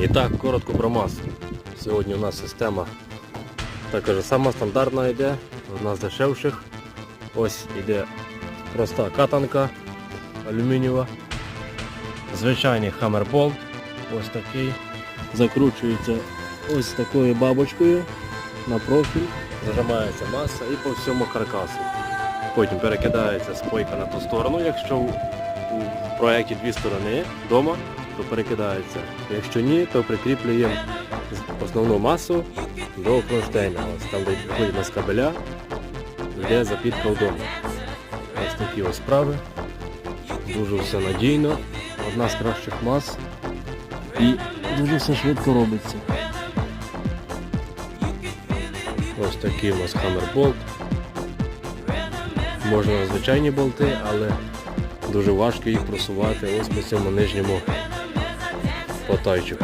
І так, коротко про масу. Сьогодні у нас система така ж сама стандартна йде, одна з дешевших. Ось іде проста катанка алюмінієва. Звичайний хаммерболт, ось такий. Закручується ось такою бабочкою на профіль, зажимається маса і по всьому каркасу. Потім перекидається спойка на ту сторону, якщо у проєкті дві сторони вдома, то перекидається. Якщо ні, то прикріплюємо основну масу до кронштейна. Ось там, де виходить у нас кабеля, йде запітка вдома. Ось такі ось справи. Дуже все надійно. Одна з кращих мас. І дуже все швидко робиться. Ось такий у нас хаммерболт. Можна звичайні болти, але дуже важко їх просувати ось по цьому нижньому потайчику.